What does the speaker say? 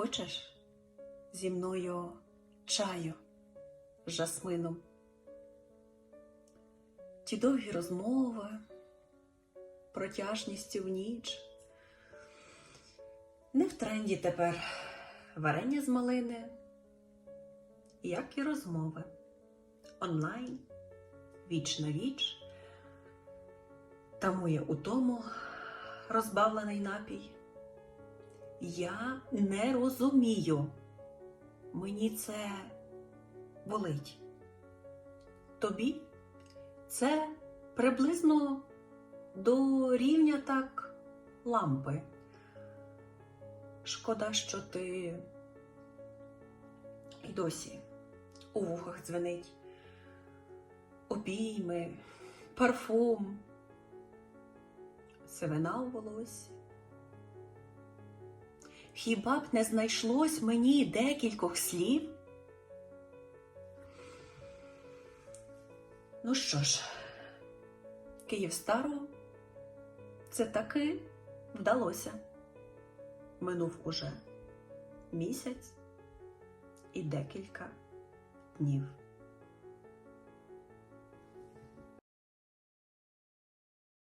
хочеш зі мною чаю з жасмином? Ті довгі розмови, протяжністю в ніч. Не в тренді тепер варення з малини, як і розмови онлайн, віч на віч, тамує у тому розбавлений напій. Я не розумію. Мені це болить. Тобі це приблизно до рівня так лампи. Шкода, що ти і досі у вухах дзвенить. Обійми, парфум, сивина у волосі. Хіба б не знайшлось мені декількох слів? Ну що ж, Київстару це таки вдалося. Минув уже місяць і декілька днів.